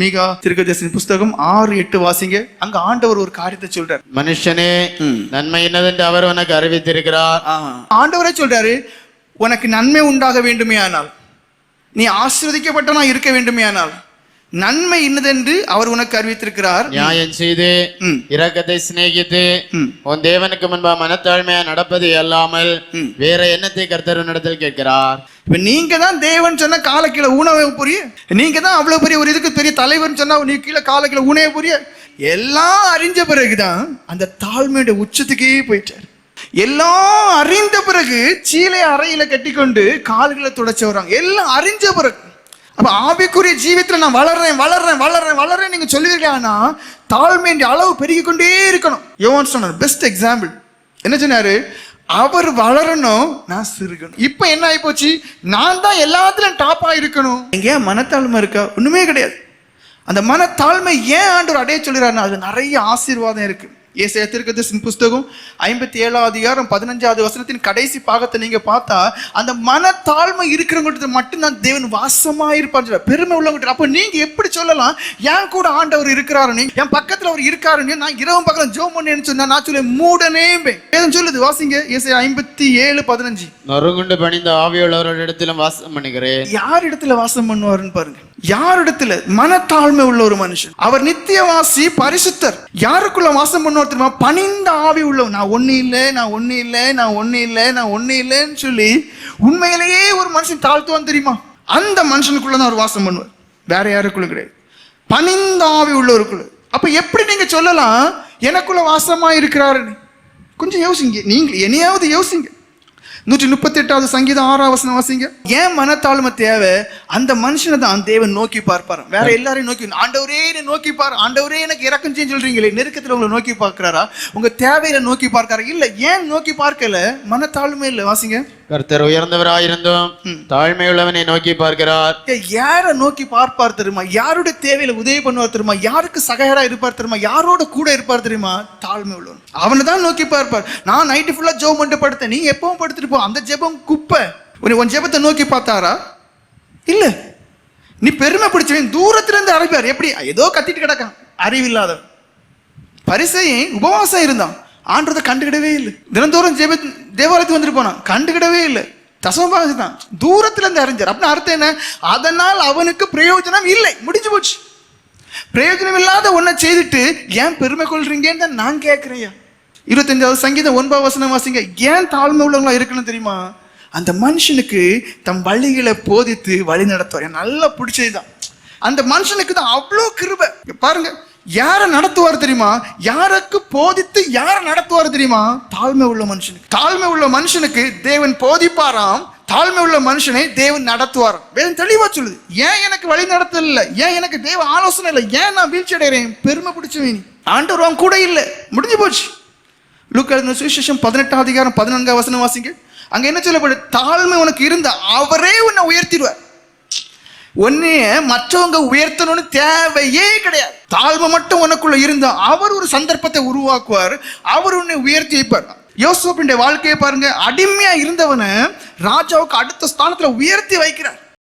மீகா திருக்கதர்சனி புஸ்தகம் ஆறு எட்டு வாசிங்க. அங்க ஆண்டவர் ஒரு காரியத்தை சொல்றார். மனுஷனே நன்மை என்னதென்று அவர் உனக்கு அறிவித்திருக்கிறார். ஆண்டவரே சொல்றாரு உனக்கு நன்மை உண்டாக வேண்டுமே ஆனால் நீ ஆசிர்வதிக்கப்பட்டனா இருக்க வேண்டுமே ஆனால் நன்மை இன்னதென்று அவர் உனக்கு அறிவித்திருக்கிறார். நியாயம் செய்து. இரக்கத்தை சிநேகித்து. உன் தேவனுக்கு முன்பா மனத்தாழ்மையா நடப்பது அல்லாமல். வேற என்னத்தை கர்த்தர் நடத்தல் கேட்கிறார்? இப்ப நீங்க தான் தேவன் சொன்ன கால கீழே ஊனவே புரிய. நீங்க தான் அவ்வளவு பெரிய ஒரு இதுக்கு பெரிய தலைவர்னு சொன்னா நீ கீழே கால கீழே ஊனவே புரிய. எல்லாம் அறிஞ்ச பிறகுதான் அந்த தாழ்மையுடைய உச்சத்துக்கே போயிட்டார். எல்லாம் அறிந்த பிறகு சீலை அறையில கட்டிக்கொண்டு கால்களை துடைச்சி வராங்க எல்லாம் அறிஞ்ச பிறகு. அப்ப ஆவிக்குரிய ஜீவித்துல நான் வளர்றேன் வளர்றேன் வளர்றேன் வளர்றேன் நீங்க சொல்லுவீங்கன்னா தாழ்மையின் அளவு பெருகிக்கொண்டே இருக்கணும். யோவான் சொன்னார் பெஸ்ட் எக்ஸாம்பிள் என்ன சொன்னாரு? அவர் வளரணும் நான் சிறுகணும். இப்போ என்ன ஆகி போச்சு நான் தான் எல்லாத்துலயும் டாப்பா இருக்கணும் எங்கேயா ஏன் மனத்தாழ்மை இருக்கா? ஒண்ணுமே கிடையாது. அந்த மனத்தாழ்மை ஏன் ஆண்டவர் அடைய சொல்கிறாருன்னா அது நிறைய ஆசீர்வாதம் இருக்கு. ஏசாயா திருக்கதர்சன் புஸ்தகம் ஐம்பத்தி ஏழாவது அதிகாரம் பதினஞ்சாவது வசனத்தின் கடைசி பாகத்தை நீங்க பார்த்தா அந்த மனத்தாழ்மை இருக்கிறவங்கள்ட்ட மட்டும்தான் தேவன் வாசமா இருப்பார் பெருமை உள்ளவங்க அப்ப நீங்க எப்படி சொல்லலாம்? என் கூட ஆண்டவர் இருக்கிறாருன்னு என் பக்கத்துல அவர் இருக்காருன்னு நான் இரவும் பக்கம் ஜோம் பண்ணேன்னு சொன்னா நான் சொல்ல மூடனே வேதம் சொல்லுது வாசிங்க ஏசாயா ஐம்பத்தி ஏழு பதினஞ்சு. நொறுங்குண்டு பணிந்த ஆவியுள்ளவரிடத்திலும் வாசம் பண்ணுகிறேன். யார் இடத்துல வாசம் பண்ணுவாருன்னு பாருங்க. யாரிடத்துல மனத்தாழ்மை உள்ள ஒரு மனுஷன்? அவர் நித்தியவாசி பரிசுத்தர். யாருக்குள்ள வாசம் பண்ணுவார் தெரியுமா? பணிந்த ஆவி உள்ள நான் ஒன்றும் இல்லை நான் ஒன்றும் இல்லை நான் ஒன்றும் இல்லை நான் ஒன்றும் இல்லைன்னு சொல்லி உண்மையிலேயே ஒரு மனுஷன் தாழ்த்துவான் தெரியுமா? அந்த மனுஷனுக்குள்ள தான் அவர் வாசம் பண்ணுவார். வேற யாருக்குள்ள கிடையாது. பணிந்த ஆவி உள்ளவருக்குள்ள. அப்ப எப்படி நீங்க சொல்லலாம் எனக்குள்ள வாசமா இருக்கிறாருன்னு? கொஞ்சம் யோசிங்க. நீங்க என்னையாவது யோசிங்க. நூற்றி முப்பத்தி எட்டாவது சங்கீதம் ஆறாம் வசனம் வாசிங்க. ஏன் மனத்தாழ்மை தேவை? அந்த மனுஷனை தான் தேவன் நோக்கி பார்ப்பார். வேற எல்லாரையும் நோக்கி ஆண்டவரே நோக்கி பார் ஆண்டவரே எனக்கு இறக்கம் செய்ய சொல்றீங்களே நெருக்கத்தில் உங்களை நோக்கி பார்க்கிறாரா? உங்க தேவையில நோக்கி பார்க்கிறாரா? இல்ல ஏன் நோக்கி பார்க்கல? மனத்தாழ்மை இல்லை. வாசிங்க. கர்த்தர் உயர்ந்தவராயிருந்தும் தாழ்மையுள்ளவனை நோக்கி பார்க்கிறார். யாரை நோக்கி பார்ப்பார் தெரியுமா? யாருடைய தேவையில உதவி பண்ணுவார் தெரியுமா? யாருக்கு சகையரா இருப்பார் தெரியுமா? யாரோட கூட இருப்பார் தெரியுமா? தாழ்மை உள்ளவன் அவனை தான் நோக்கி பார்ப்பார். நான் நைட்டு ஃபுல்லா ஜெபம் பண்ணிட்டு படுத்தேன். நீ எப்பவும் படுத்துட்டு போ. அந்த ஜெபம் குப்பை. உன் உன் ஜெபத்தை நோக்கி பார்த்தாரா? இல்ல. நீ பெருமை பிடிச்சவன். தூரத்துல இருந்து அழைப்பார். எப்படி? ஏதோ கத்திட்டு கிடக்கான். அறிவில்லாதவன். பரிசையும் உபவாசம் இருந்தான். ஆண்டதை கண்டுக்கிடவே இல்லை. தினந்தோறும் ஜெப தேவாலயத்துக்கு வந்துட்டு போனான். கண்டுக்கிடவே இல்லை. தசமபாக தான். தூரத்துல இருந்து அறிஞர். அப்படின்னு அர்த்தம் என்ன? அதனால் அவனுக்கு பிரயோஜனம் இல்லை. முடிஞ்சு போச்சு. பிரயோஜனம் இல்லாத ஒன்றை செய்துட்டு ஏன் பெருமை கொள்றீங்கன்னு தான் நான் கேட்குறேன் இருபத்தஞ்சாவது சங்கீதம் ஒன்பது வசனம் வாசிங்க. ஏன் தாழ்மை உள்ளவங்களா இருக்கணும் தெரியுமா? அந்த மனுஷனுக்கு தம் வழிகளை போதித்து வழி நடத்துவார் நல்லா பிடிச்சது தான் அந்த மனுஷனுக்கு தான் அவ்வளோ கிருபை. பாருங்கள் பாருங்க. யாரை நடத்துவார் தெரியுமா? யாருக்கு போதித்து யாரை நடத்துவார் தெரியுமா? தாழ்மை உள்ள மனுஷனுக்கு. தாழ்மை உள்ள மனுஷனுக்கு தேவன் போதிப்பாராம். தாழ்மை உள்ள மனுஷனை தேவன் நடத்துவாராம் வேதம் தெளிவா சொல்லுது. ஏன் எனக்கு வழி நடத்தல இல்லை ஏன் எனக்கு தேவ ஆலோசனை இல்லை? ஏன் நான் வீழ்ச்சி அடைகிறேன்? பெருமை பிடிச்சவன் ஆண்டவர் அவன் கூட இல்லை. முடிஞ்சு போச்சு. லூக்கா சுவிசேஷம் பதினெட்டாம் அதிகாரம் பதினான்காம் வசனம் வாசிங்க. அங்க என்ன சொல்லப்படுது? தாழ்மை உனக்கு இருந்த அவரே உன்னை உயர்த்திடுவார். உன்னைய மற்றவங்க உயர்த்தணும்னு தேவையே கிடையாது. தாழ்மை மட்டும் உனக்குள்ள இருந்தா அவர் ஒரு சந்தர்ப்பத்தை உருவாக்குவார். அவர் உன்னை உயர்த்தி வைப்பார் யோசோப்பின் வாழ்க்கையை பாருங்க அடிமையா இருந்தவனை ராஜாவுக்கு அடுத்த ஸ்தானத்துல உயர்த்தி வைக்கிறார்.